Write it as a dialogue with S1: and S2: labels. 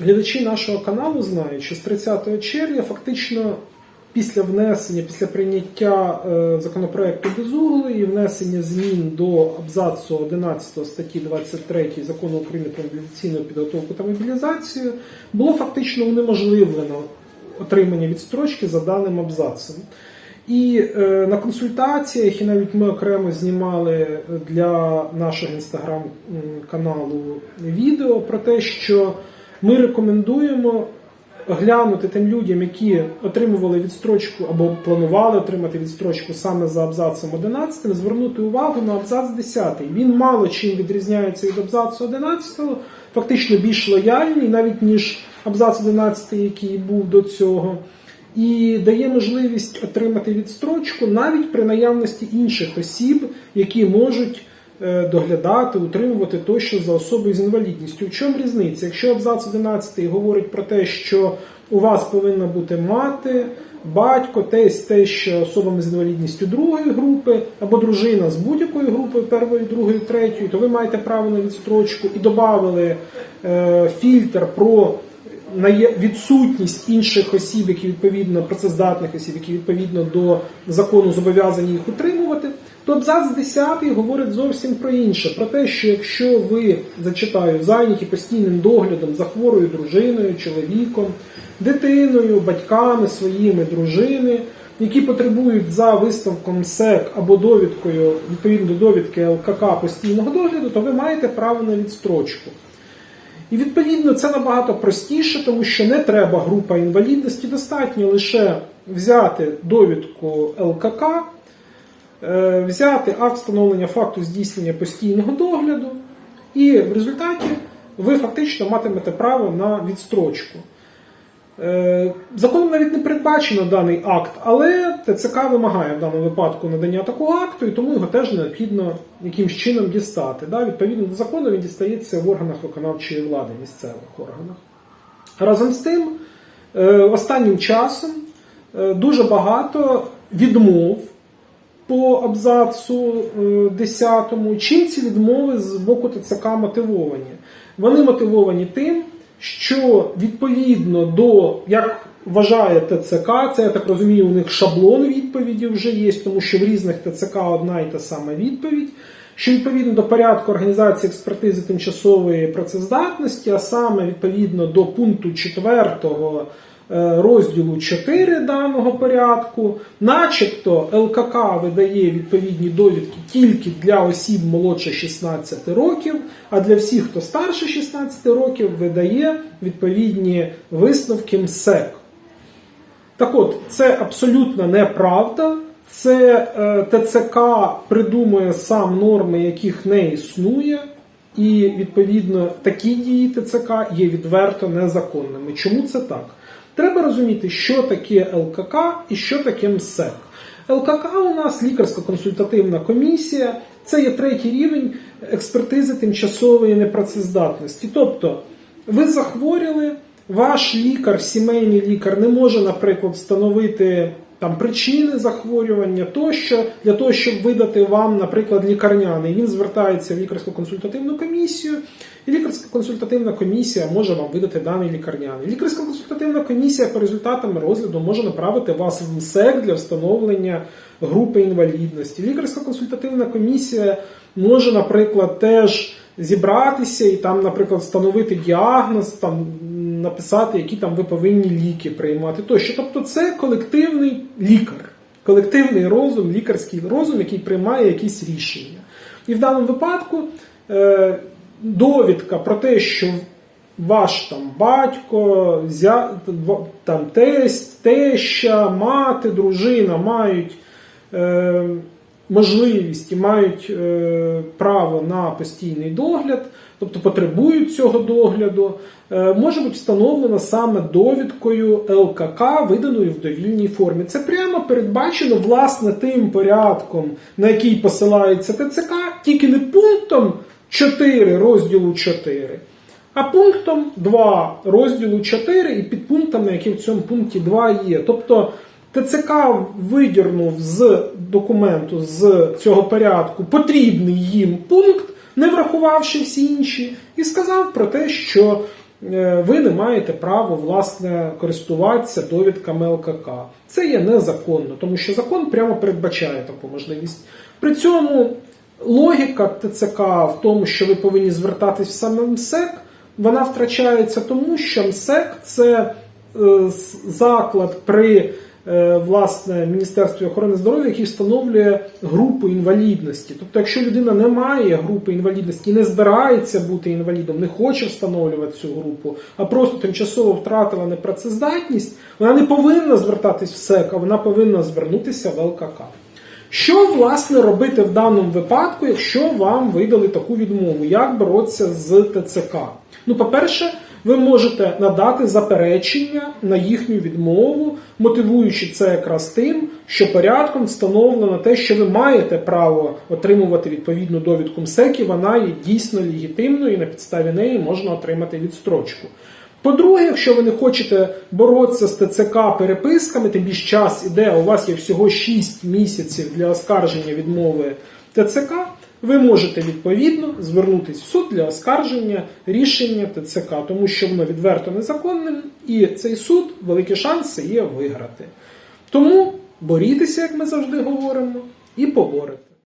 S1: Глядачі нашого каналу знають, що з 30 червня фактично після внесення, після прийняття е, законопроекту Безугли і внесення змін до абзацу 11 статті 23 закону України про мобілізаційну підготовку та мобілізацію було фактично унеможливлено отримання відстрочки за даним абзацем. І е, на консультаціях, і навіть ми окремо знімали для нашого інстаграм-каналу відео про те, що ми рекомендуємо глянути тим людям, які отримували відстрочку або планували отримати відстрочку саме за абзацом 11, звернути увагу на абзац 10. Він мало чим відрізняється від абзацу 11, фактично більш лояльний, навіть ніж абзац 11, який був до цього. І дає можливість отримати відстрочку навіть при наявності інших осіб, які можуть доглядати, утримувати тощо за особою з інвалідністю. В чому різниця? Якщо абзац 11 говорить про те, що у вас повинна бути мати, батько, тесть, теща особами з інвалідністю другої групи, або дружина з будь-якої групи першої, другої, третьої, то ви маєте право на відстрочку і додали е, фільтр про відсутність інших осіб, які відповідно працездатних осіб, які відповідно до закону зобов'язані їх утримувати, то абзац 10 говорить зовсім про інше. Про те, що якщо ви зачитаю зайняті постійним доглядом за хворою дружиною, чоловіком, дитиною, батьками своїми дружини, які потребують за висновком СЕК або довідкою відповідно до довідки ЛКК постійного догляду, то ви маєте право на відстрочку. І відповідно це набагато простіше, тому що не треба група інвалідності, достатньо лише взяти довідку ЛКК, взяти акт встановлення факту здійснення постійного догляду, і в результаті ви фактично матимете право на відстрочку. Е, Законом навіть не передбачено даний акт, але ТЦК вимагає в даному випадку надання такого акту, і тому його теж необхідно якимсь чином дістати. Відповідно до закону він дістається в органах виконавчої влади, місцевих органах. Разом з тим, е, останнім часом е, дуже багато відмов по абзацу е, 10. Чим ці відмови з боку ТЦК мотивовані? Вони мотивовані тим, що відповідно до, як вважає ТЦК, це я так розумію, у них шаблон відповіді вже є, тому що в різних ТЦК одна і та сама відповідь. Що відповідно до порядку організації експертизи тимчасової працездатності, а саме відповідно до пункту 4 розділу 4 даного порядку, начебто ЛКК видає відповідні довідки тільки для осіб молодше 16 років, а для всіх, хто старше 16 років, видає відповідні висновки МСЕК. Так от, це абсолютно неправда. Це е, ТЦК придумує сам норми, яких не існує, і відповідно такі дії ТЦК є відверто незаконними. Чому це так? Треба розуміти, що таке ЛКК і що таке МСЕК. ЛКК у нас лікарсько-консультативна комісія, це є третій рівень експертизи тимчасової непрацездатності. Тобто, ви захворіли, ваш лікар, сімейний лікар, не може, наприклад, встановити там причини захворювання тощо для того, щоб видати вам, наприклад, лікарняний. Він звертається в лікарську консультативну комісію, і лікарська консультативна комісія може вам видати даний лікарняний. Лікарська консультативна комісія по результатам розгляду може направити вас в МСЕК для встановлення групи інвалідності. Лікарська консультативна комісія може, наприклад, теж зібратися і там, наприклад, встановити діагноз, там написати, які там ви повинні ліки приймати. Тощо, тобто, це колективний лікар, колективний розум, лікарський розум, який приймає якісь рішення. І в даному випадку е, довідка про те, що ваш там батько, зя, там тесть, теща, мати, дружина мають. Е, можливість і мають е, право на постійний догляд, тобто потребують цього догляду, е, може бути встановлена саме довідкою ЛКК, виданою в довільній формі. Це прямо передбачено власне тим порядком, на який посилається ТЦК, тільки не пунктом 4 розділу 4. А пунктом 2 розділу 4 і підпунктами, які в цьому пункті 2 є. Тобто ТЦК видірнув з документу з цього порядку потрібний їм пункт, не врахувавши всі інші, і сказав про те, що е, ви не маєте права власне користуватися довідками ЛКК. Це є незаконно, тому що закон прямо передбачає таку можливість. При цьому логіка ТЦК в тому, що ви повинні звертатись в саме МСЕК, вона втрачається тому, що МСЕК це е, заклад при власне Міністерстві охорони здоров'я, який встановлює групу інвалідності. Тобто, якщо людина не має групи інвалідності не збирається бути інвалідом, не хоче встановлювати цю групу, а просто тимчасово втратила непрацездатність, вона не повинна звертатись в СЕК, а вона повинна звернутися в ЛКК. Що власне робити в даному випадку, якщо вам видали таку відмову? Як боротися з ТЦК? Ну, по-перше, ви можете надати заперечення на їхню відмову, мотивуючи це якраз тим, що порядком встановлено те, що ви маєте право отримувати відповідну довідку МСЕК, і вона є дійсно легітимною, і на підставі неї можна отримати відстрочку. По-друге, якщо ви не хочете боротися з ТЦК переписками, тим більш час іде, у вас є всього 6 місяців для оскарження відмови ТЦК, ви можете відповідно звернутися в суд для оскарження рішення ТЦК, тому що воно відверто незаконним, і цей суд великі шанси є виграти. Тому борітеся, як ми завжди говоримо, і поборете.